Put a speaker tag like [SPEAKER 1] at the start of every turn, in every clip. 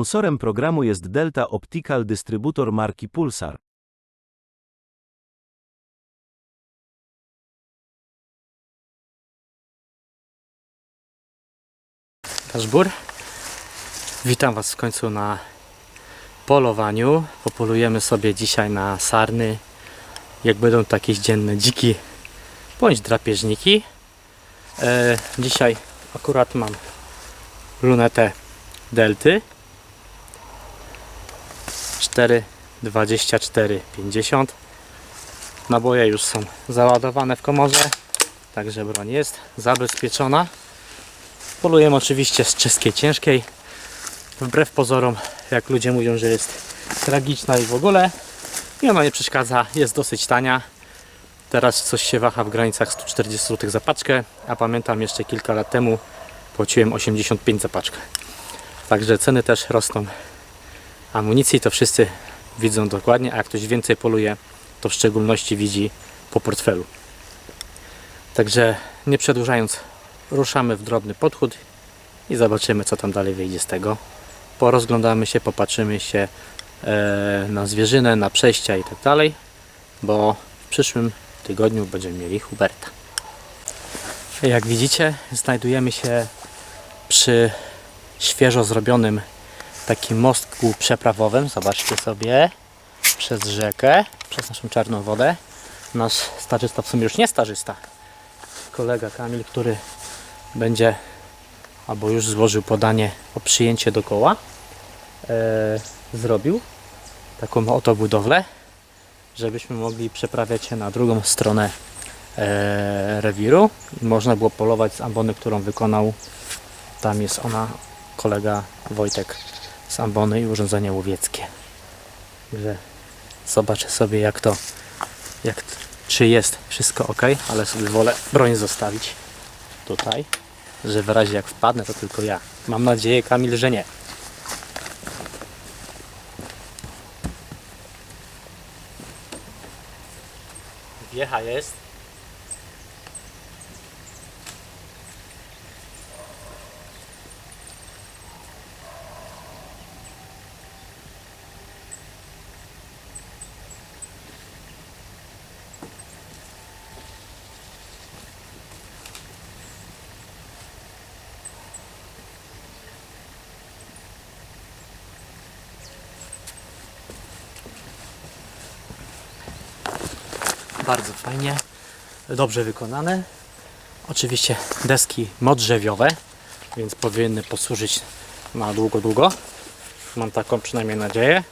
[SPEAKER 1] Sponsorem programu jest Delta Optical, dystrybutor marki Pulsar.
[SPEAKER 2] Kaszbur. Witam Was w końcu na polowaniu. Popolujemy sobie dzisiaj na sarny. Jak będą to jakieś dzienne dziki bądź drapieżniki. E, dzisiaj akurat mam lunetę delty 4 24 50 naboje już są załadowane w komorze także broń jest zabezpieczona Polujemy oczywiście z czeskiej ciężkiej. Wbrew pozorom, jak ludzie mówią, że jest tragiczna i w ogóle. I ona nie przeszkadza, jest dosyć tania. Teraz coś się waha w granicach 140 zł za paczkę, a pamiętam jeszcze kilka lat temu płaciłem 85 za paczkę. Także ceny też rosną. Amunicji to wszyscy widzą dokładnie, a jak ktoś więcej poluje, to w szczególności widzi po portfelu. Także nie przedłużając, ruszamy w drobny podchód i zobaczymy co tam dalej wyjdzie z tego. Porozglądamy się, popatrzymy się e, na zwierzynę, na przejścia i tak dalej, bo w przyszłym tygodniu będziemy mieli Huberta. Jak widzicie, znajdujemy się przy świeżo zrobionym takim mostku przeprawowym. Zobaczcie sobie przez rzekę, przez naszą czarną wodę. Nasz starzysta, w sumie już nie starzysta, kolega Kamil, który będzie albo już złożył podanie o przyjęcie do koła e, zrobił taką oto budowlę żebyśmy mogli przeprawiać się na drugą stronę e, rewiru można było polować z ambony, którą wykonał tam jest ona kolega Wojtek z ambony i urządzenie łowieckie Także zobaczę sobie jak to jak, czy jest wszystko ok, ale sobie wolę broń zostawić tutaj, że w razie jak wpadnę, to tylko ja. Mam nadzieję, Kamil, że nie. Wiecha jest. Bardzo fajnie, dobrze wykonane. Oczywiście deski modrzewiowe, więc powinny posłużyć na długo, długo. Mam taką przynajmniej nadzieję.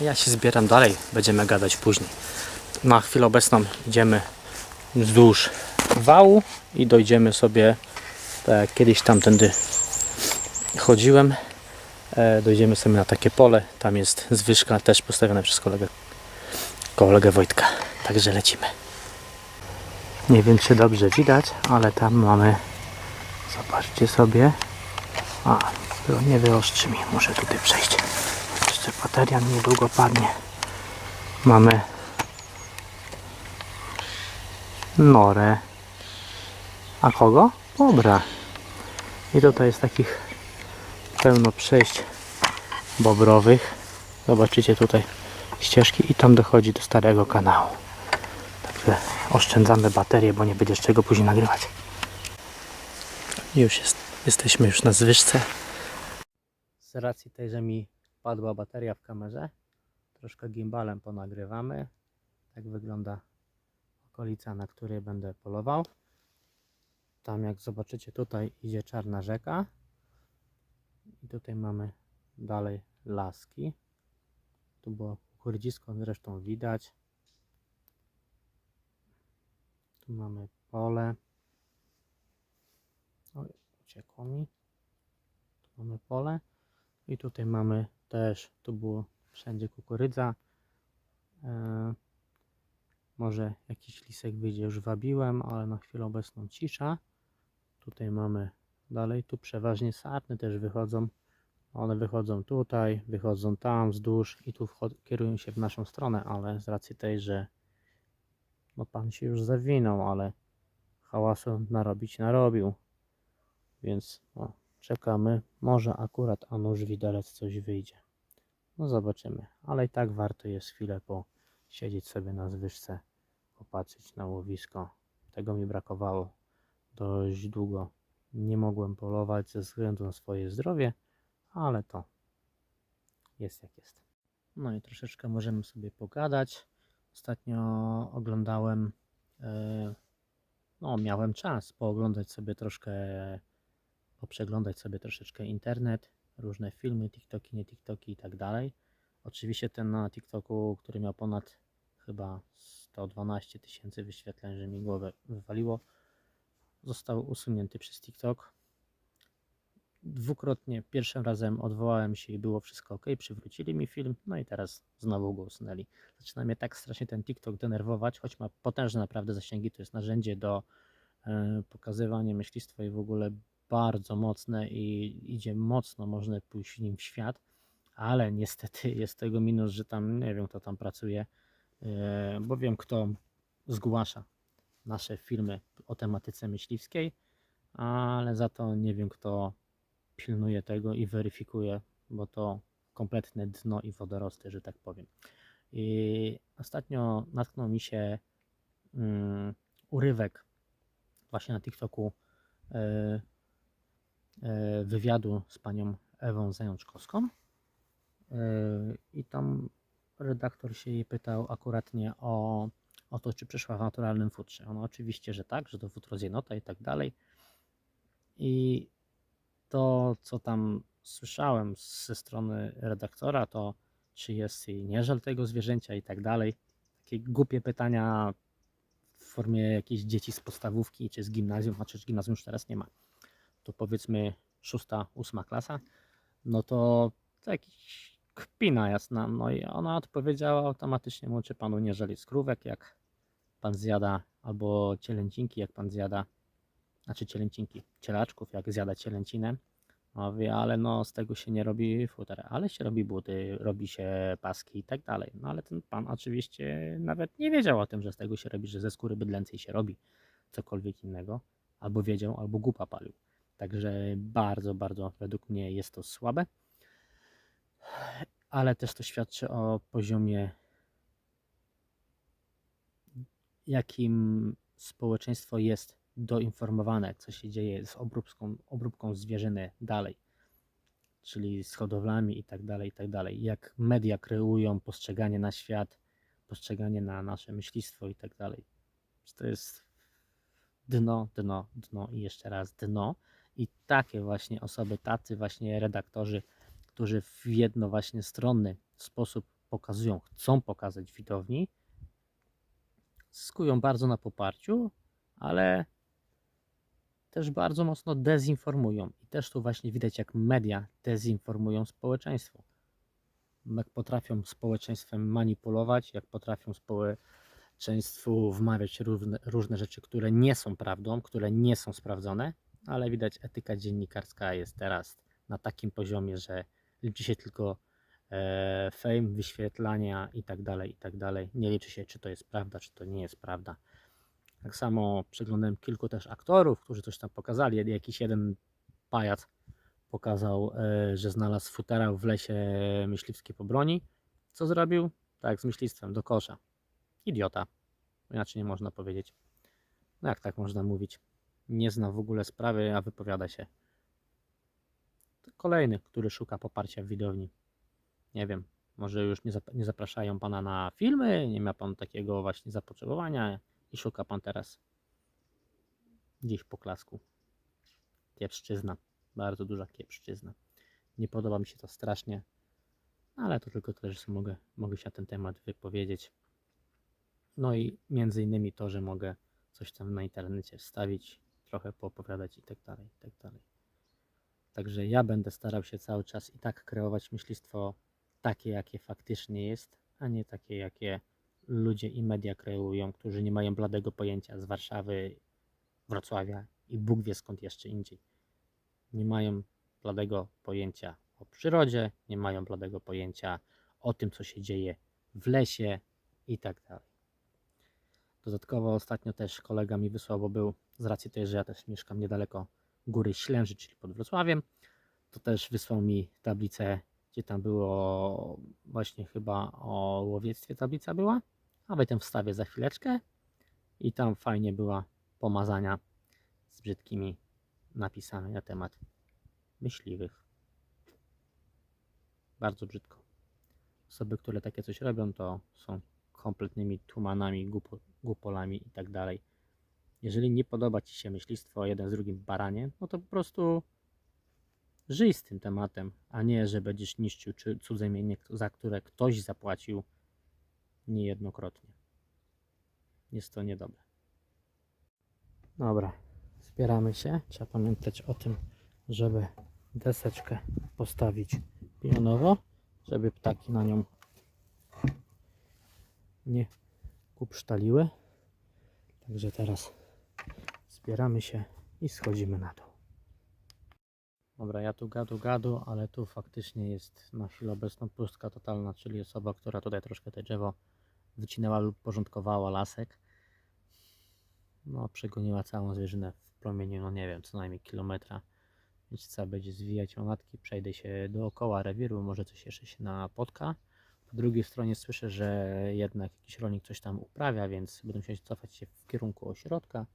[SPEAKER 2] Ja się zbieram dalej, będziemy gadać później. Na chwilę obecną idziemy wzdłuż wału i dojdziemy sobie, tak jak kiedyś tamtędy chodziłem, e, dojdziemy sobie na takie pole. Tam jest zwyżka też postawiona przez kolegę kolegę Wojtka. Także lecimy. Nie wiem czy dobrze widać, ale tam mamy zobaczcie sobie. A, nie wyostrzy mi, muszę tutaj przejść. Jeszcze bateria niedługo padnie. Mamy norę. A kogo? Bobra. I tutaj jest takich pełno przejść bobrowych. Zobaczycie tutaj ścieżki i tam dochodzi do starego kanału. Także oszczędzamy baterię, bo nie będzie z czego później nagrywać. Już jest, jesteśmy już na zwyżce. Z racji tej, że mi padła bateria w kamerze, troszkę gimbalem ponagrywamy. Tak wygląda okolica, na której będę polował. Tam jak zobaczycie tutaj idzie czarna rzeka. I tutaj mamy dalej laski. Tu było kukurydzisko zresztą widać. Tu mamy pole. Oj, uciekło mi. Tu mamy pole. I tutaj mamy też, tu było wszędzie kukurydza. E, może jakiś lisek wyjdzie, już wabiłem, ale na chwilę obecną cisza. Tutaj mamy dalej, tu przeważnie sarny też wychodzą. One wychodzą tutaj, wychodzą tam wzdłuż i tu kierują się w naszą stronę, ale z racji tej, że no pan się już zawinął, ale hałasu narobić narobił. Więc no, czekamy. Może akurat a nóż widelec coś wyjdzie. No zobaczymy, ale i tak warto jest chwilę posiedzieć sobie na zwyżce, popatrzeć na łowisko. Tego mi brakowało dość długo. Nie mogłem polować ze względu na swoje zdrowie, ale to jest jak jest. No i troszeczkę możemy sobie pogadać. Ostatnio oglądałem, e, no miałem czas pooglądać sobie troszkę, poprzeglądać sobie troszeczkę internet, różne filmy, TikToki, nie TikToki i tak dalej. Oczywiście ten na TikToku, który miał ponad chyba 112 tysięcy wyświetleń, że mi głowę wywaliło, został usunięty przez TikTok. Dwukrotnie, pierwszym razem odwołałem się i było wszystko ok, przywrócili mi film, no i teraz znowu go usunęli. Zaczyna mnie tak strasznie ten TikTok denerwować, choć ma potężne naprawdę zasięgi, to jest narzędzie do e, pokazywania myślistwa i w ogóle bardzo mocne i idzie mocno, można pójść nim w świat, ale niestety jest tego minus, że tam nie wiem kto tam pracuje, e, bo wiem kto zgłasza nasze filmy o tematyce myśliwskiej, ale za to nie wiem kto pilnuje tego i weryfikuje, bo to kompletne dno i wodorosty, że tak powiem. I ostatnio natknął mi się mm, urywek właśnie na TikToku e, e, wywiadu z panią Ewą Zajączkowską. E, I tam redaktor się jej pytał akuratnie o, o to, czy przyszła w naturalnym futrze. Ona oczywiście, że tak, że to futro z jenota i tak dalej. I to, co tam słyszałem ze strony redaktora, to czy jest jej nie żal tego zwierzęcia i tak dalej. Takie głupie pytania w formie jakichś dzieci z podstawówki czy z gimnazjum, chociaż gimnazjum już teraz nie ma. To powiedzmy szósta, ósma klasa, no to, to jakiś kpina jasna. No i ona odpowiedziała automatycznie mu, czy panu nie żali skrówek, jak pan zjada, albo cielęcinki, jak pan zjada znaczy cielęcinki, cielaczków, jak zjada cielęcinę. Mówi, ale no z tego się nie robi futer, ale się robi buty, robi się paski i tak dalej. No ale ten pan oczywiście nawet nie wiedział o tym, że z tego się robi, że ze skóry bydlęcej się robi cokolwiek innego. Albo wiedział, albo głupa palił. Także bardzo, bardzo według mnie jest to słabe. Ale też to świadczy o poziomie, jakim społeczeństwo jest doinformowane, co się dzieje z obróbką, obróbką zwierzyny dalej, czyli z hodowlami i tak dalej, i tak dalej. Jak media kreują postrzeganie na świat, postrzeganie na nasze myślistwo i tak dalej. To jest dno, dno, dno i jeszcze raz dno. I takie właśnie osoby, tacy właśnie redaktorzy, którzy w jedno właśnie stronny sposób pokazują, chcą pokazać widowni, zyskują bardzo na poparciu, ale też bardzo mocno dezinformują. I też tu właśnie widać, jak media dezinformują społeczeństwo. Jak potrafią społeczeństwem manipulować, jak potrafią społeczeństwu wmawiać różne, różne rzeczy, które nie są prawdą, które nie są sprawdzone, ale widać, etyka dziennikarska jest teraz na takim poziomie, że liczy się tylko e, fame, wyświetlania i tak dalej, i tak dalej. Nie liczy się, czy to jest prawda, czy to nie jest prawda. Tak samo przeglądałem kilku też aktorów, którzy coś tam pokazali. Jakiś jeden pajac pokazał, e, że znalazł futerał w lesie myśliwskiej po broni. Co zrobił? Tak, z myślistwem, do kosza. Idiota. Inaczej nie można powiedzieć. No jak tak można mówić? Nie zna w ogóle sprawy, a wypowiada się. To kolejny, który szuka poparcia w widowni. Nie wiem, może już nie, zap- nie zapraszają pana na filmy, nie ma pan takiego właśnie zapotrzebowania i szuka pan teraz gdzieś po klasku. Kiepszczyzna, bardzo duża kiepszczyzna. Nie podoba mi się to strasznie, ale to tylko tyle, że mogę, mogę się na ten temat wypowiedzieć. No i między innymi to, że mogę coś tam na internecie wstawić, trochę poopowiadać i tak dalej, i tak dalej. Także ja będę starał się cały czas i tak kreować myślistwo takie, jakie faktycznie jest, a nie takie, jakie ludzie i media kreują, którzy nie mają bladego pojęcia z Warszawy, Wrocławia i Bóg wie skąd jeszcze indziej. Nie mają bladego pojęcia o przyrodzie, nie mają bladego pojęcia o tym, co się dzieje w lesie i tak dalej. Dodatkowo ostatnio też kolega mi wysłał, bo był z racji tej, że ja też mieszkam niedaleko Góry Ślęży, czyli pod Wrocławiem. To też wysłał mi tablicę, gdzie tam było właśnie chyba o łowiectwie tablica była. Potem wstawię za chwileczkę. I tam fajnie była pomazania z brzydkimi napisami na temat myśliwych. Bardzo brzydko. Osoby, które takie coś robią, to są kompletnymi tumanami, głupo, głupolami i tak dalej. Jeżeli nie podoba Ci się myślistwo jeden z drugim baranie, no to po prostu żyj z tym tematem, a nie, że będziesz niszczył czy cudze mienie, za które ktoś zapłacił niejednokrotnie. Jest to niedobre. Dobra, zbieramy się. Trzeba pamiętać o tym, żeby deseczkę postawić pionowo, żeby ptaki na nią nie kupsztaliły. Także teraz zbieramy się i schodzimy na dół. Dobra, ja tu gadu gadu, ale tu faktycznie jest na chwilę obecną pustka totalna, czyli osoba, która tutaj troszkę te drzewo wycinała lub porządkowała lasek. No, przegoniła całą zwierzynę w promieniu, no nie wiem, co najmniej kilometra. Więc trzeba będzie zwijać łonatki, przejdę się dookoła rewiru, może coś jeszcze się napotka. Po drugiej stronie słyszę, że jednak jakiś rolnik coś tam uprawia, więc będę musiał cofać się w kierunku ośrodka,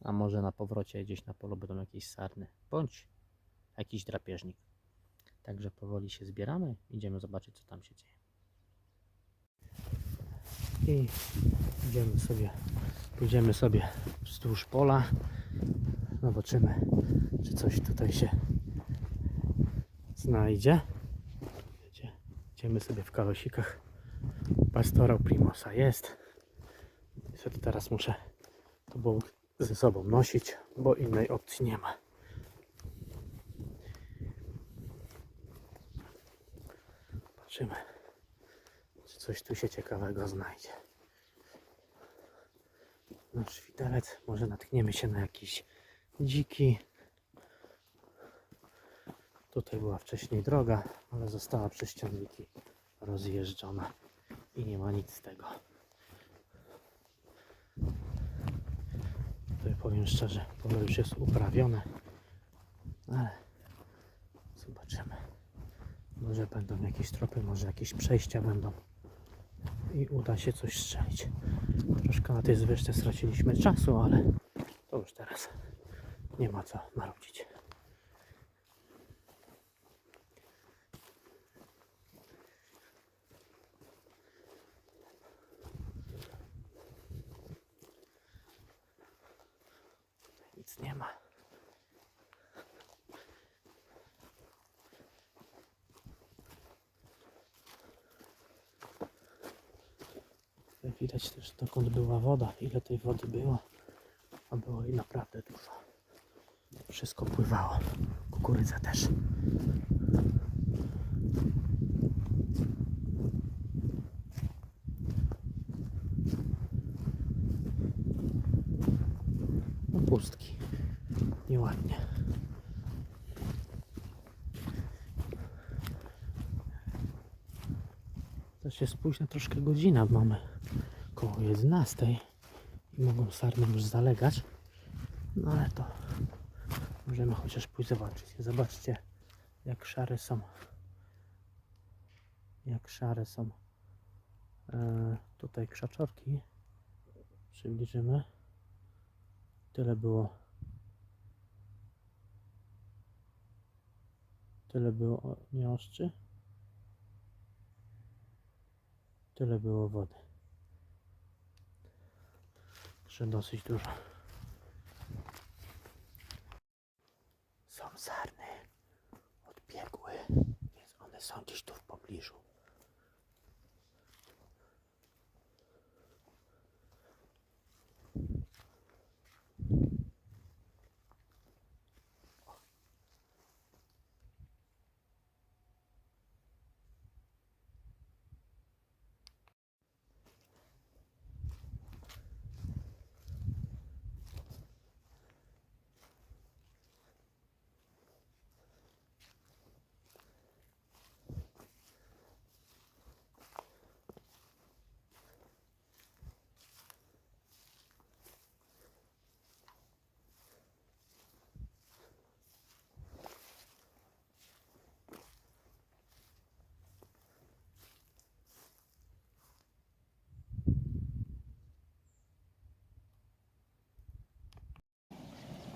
[SPEAKER 2] a może na powrocie gdzieś na polu będą jakieś sarny, bądź jakiś drapieżnik. Także powoli się zbieramy, idziemy zobaczyć co tam się dzieje. I idziemy sobie, pójdziemy sobie wzdłuż pola, zobaczymy czy coś tutaj się znajdzie. Idziemy sobie w kalosikach. Pastorał Primosa jest. Niestety teraz muszę to było ze sobą nosić, bo innej opcji nie ma. Zobaczymy, czy coś tu się ciekawego znajdzie. Nasz widelec, może natkniemy się na jakiś dziki. Tutaj była wcześniej droga, ale została przez ciągniki rozjeżdżona i nie ma nic z tego. Tutaj powiem szczerze, pole już jest uprawione, ale zobaczymy. Może będą jakieś tropy, może jakieś przejścia będą i uda się coś strzelić. Troszkę na tej zwyżce straciliśmy czasu, ale to już teraz nie ma co marudzić. Nic nie ma. Widać też dokąd była woda, ile tej wody było, a było jej naprawdę dużo. Wszystko pływało, kukurydza też. No pustki, nieładnie. Też jest późna troszkę godzina, mamy koło 11 i mogą sarny już zalegać. No ale to możemy chociaż pójść zobaczyć. Zobaczcie jak szare są. Jak szare są e, tutaj krzaczorki. Przybliżymy. Tyle było. Tyle było o- nie oszczy. Tyle było wody. Także dosyć dużo. Są sarny odbiegły, więc one są gdzieś tu w pobliżu.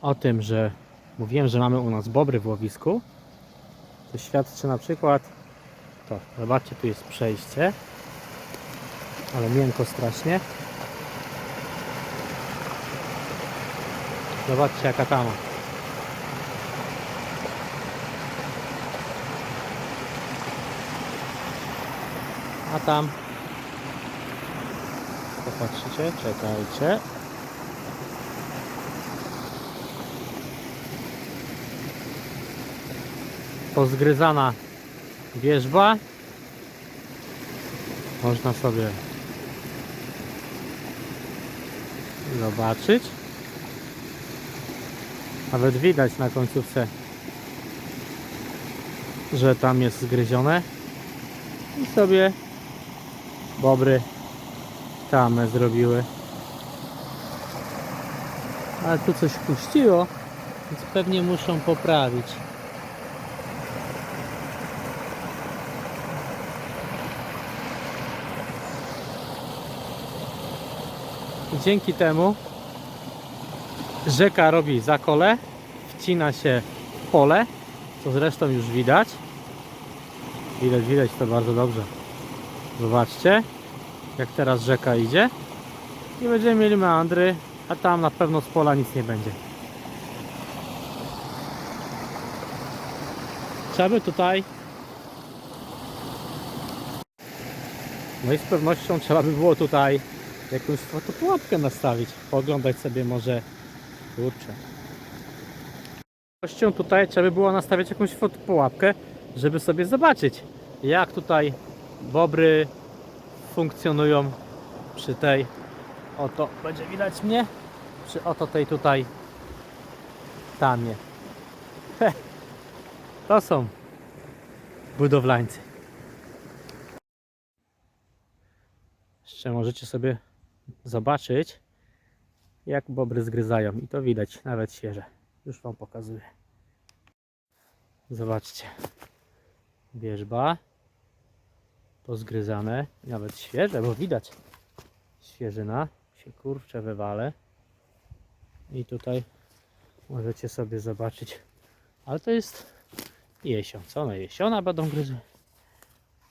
[SPEAKER 2] O tym, że mówiłem, że mamy u nas bobry w łowisku, to świadczy na przykład to. Zobaczcie, tu jest przejście, ale miękko strasznie. Zobaczcie jaka tama. A tam Popatrzycie, czekajcie. Pozgryzana wierzba. Można sobie zobaczyć. Nawet widać na końcówce, że tam jest zgryzione. I sobie bobry tamę zrobiły. Ale tu coś puściło, więc pewnie muszą poprawić. Dzięki temu rzeka robi zakole, wcina się w pole, co zresztą już widać. Widać, widać to bardzo dobrze. Zobaczcie, jak teraz rzeka idzie. I będziemy mieli meandry, a tam na pewno z pola nic nie będzie. Trzeba by tutaj No i z pewnością trzeba by było tutaj jakąś fotopułapkę nastawić. Pooglądać sobie może kurczę. Z pewnością tutaj trzeba by było nastawić jakąś fotopułapkę, żeby sobie zobaczyć jak tutaj bobry funkcjonują przy tej oto będzie widać mnie przy oto tej tutaj tamie Heh. to są budowlańcy jeszcze możecie sobie zobaczyć jak bobry zgryzają. I to widać nawet świeże. Już wam pokazuję. Zobaczcie. Wierzba. Pozgryzane, nawet świeże, bo widać. Świeżyna się kurcze wywale i tutaj możecie sobie zobaczyć. Ale to jest jesion, co na jesiona będą gryzły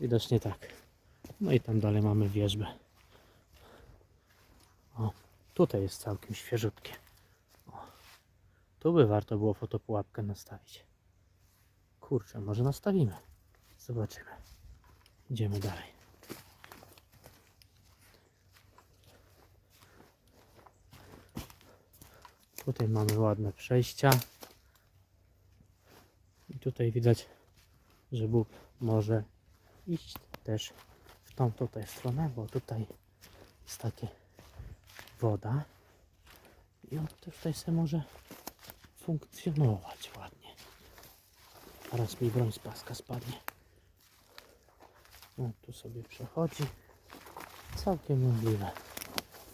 [SPEAKER 2] widocznie tak. No i tam dalej mamy wierzbę o, tutaj jest całkiem świeżutkie o, tu by warto było fotopułapkę nastawić kurczę, może nastawimy zobaczymy Idziemy dalej. Tutaj mamy ładne przejścia. I tutaj widać, że Bóg może iść też w tą tutaj stronę, bo tutaj jest takie woda. I on tutaj sobie może funkcjonować ładnie. Teraz mi broń z paska spadnie. No, tu sobie przechodzi. Całkiem możliwe.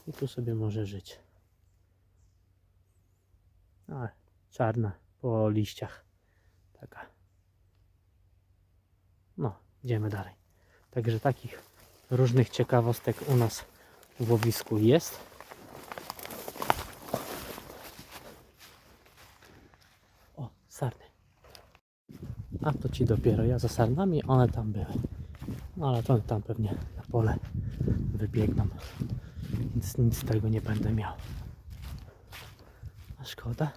[SPEAKER 2] I tu sobie może żyć. A, czarna po liściach. Taka. No, idziemy dalej. Także takich różnych ciekawostek u nas w łowisku jest. O, sarny. A to ci dopiero ja za sarnami, one tam były. No ale to tam pewnie na pole wybiegną. Więc nic z tego nie będę miał. A szkoda.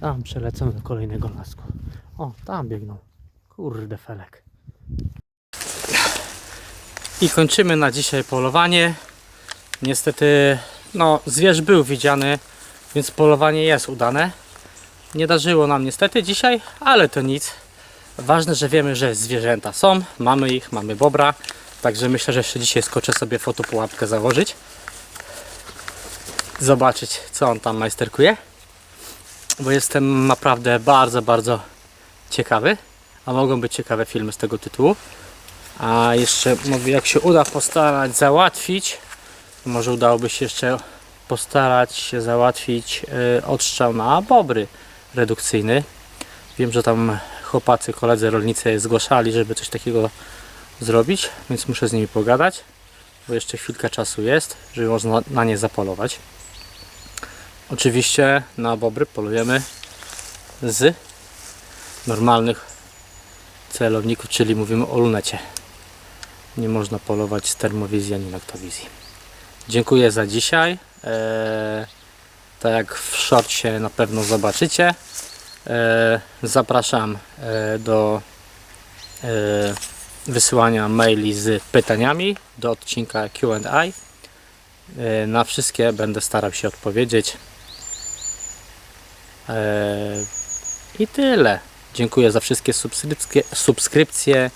[SPEAKER 2] Tam przelecą do kolejnego lasku. O, tam biegną. Kurde felek. I kończymy na dzisiaj polowanie. Niestety, no, zwierz był widziany, więc polowanie jest udane. Nie darzyło nam niestety dzisiaj, ale to nic. Ważne, że wiemy, że zwierzęta są, mamy ich, mamy bobra. Także myślę, że jeszcze dzisiaj skoczę sobie fotopułapkę założyć. Zobaczyć, co on tam majsterkuje. Bo jestem naprawdę bardzo, bardzo ciekawy. A mogą być ciekawe filmy z tego tytułu. A jeszcze mówię, jak się uda postarać załatwić, może udałoby się jeszcze postarać się załatwić y, odstrzał na bobry redukcyjny. Wiem, że tam chłopacy, koledzy rolnicy zgłaszali, żeby coś takiego zrobić, więc muszę z nimi pogadać. bo jeszcze chwilkę czasu jest, żeby można na nie zapolować. Oczywiście na bobry polujemy z normalnych celowników, czyli mówimy o lunecie. Nie można polować z termowizji ani noktowizji. Dziękuję za dzisiaj. Eee, tak jak w shortcie na pewno zobaczycie. Eee, zapraszam e, do e, wysyłania maili z pytaniami do odcinka Q&A. E, Na wszystkie będę starał się odpowiedzieć. E, I tyle. Dziękuję za wszystkie subskrypcje, subskrypcje,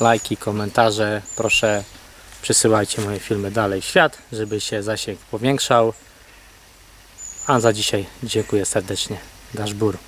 [SPEAKER 2] lajki, komentarze. Proszę przesyłajcie moje filmy dalej w świat, żeby się zasięg powiększał. A za dzisiaj dziękuję serdecznie. Daszbur.